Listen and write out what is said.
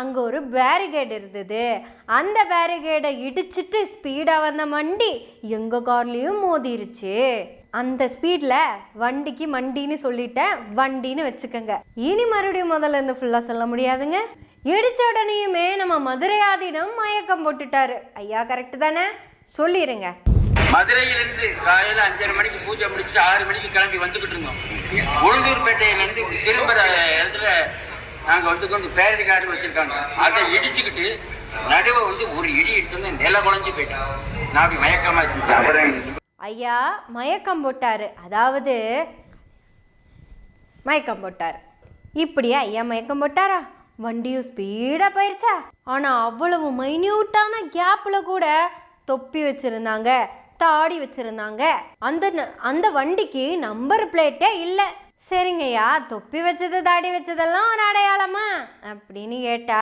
அங்கே ஒரு பேரிகேட் இருந்தது. அந்த பேரிகேடை இடிச்சிட்டு ஸ்பீடாக வந்த வண்டி எங்கள் கார்லேயும் மோதிருச்சு. அந்த ஸ்பீடில் வண்டிக்கு மண்டின்னு சொல்லிட்டேன். வண்டின்னு வச்சுக்கோங்க. இனி மறுபடியும் முதல்ல இருந்து ஃபுல்லாக சொல்ல முடியாதுங்க. இடித்த உடனேயுமே நம்ம மதுரை ஆதீனம் மயக்கம் போட்டுட்டாரு. ஐயா கரெக்டு தானே? சொல்லிடுங்க மதுரையிலிருந்து காலையில் அஞ்சரை மணிக்கு பூஜை முடிச்சுட்டு ஆறு மணிக்கு கிளம்பி வந்துக்கிட்டு இருந்தோம். உளுந்தூர்பேட்டையிலேருந்து நாங்கள் வந்து கொஞ்சம் பேரடி கார்டு வச்சுருக்காங்க. அதை இடிச்சுக்கிட்டு நடுவை வந்து ஒரு இடி எடுத்தோன்னே நில குழஞ்சி போயிட்டேன் நான் அப்படி மயக்கமா இருந்துட்டேன். ஐயா மயக்கம் போட்டார். அதாவது மயக்கம் போட்டார். இப்படியா ஐயா மயக்கம் போட்டாரா? வண்டியும் ஸ்பீடாக போயிடுச்சா ஆனால் அவ்வளவு மைன்யூட்டான கேப்பில் கூட தொப்பி வச்சுருந்தாங்க தாடி வச்சுருந்தாங்க. அந்த அந்த வண்டிக்கு நம்பர் பிளேட்டே இல்லை. சரிங்கய்யா தொப்பி வச்சது தாடி வச்சதெல்லாம் ஒரு அடையாளமா? அப்படின்னு கேட்டா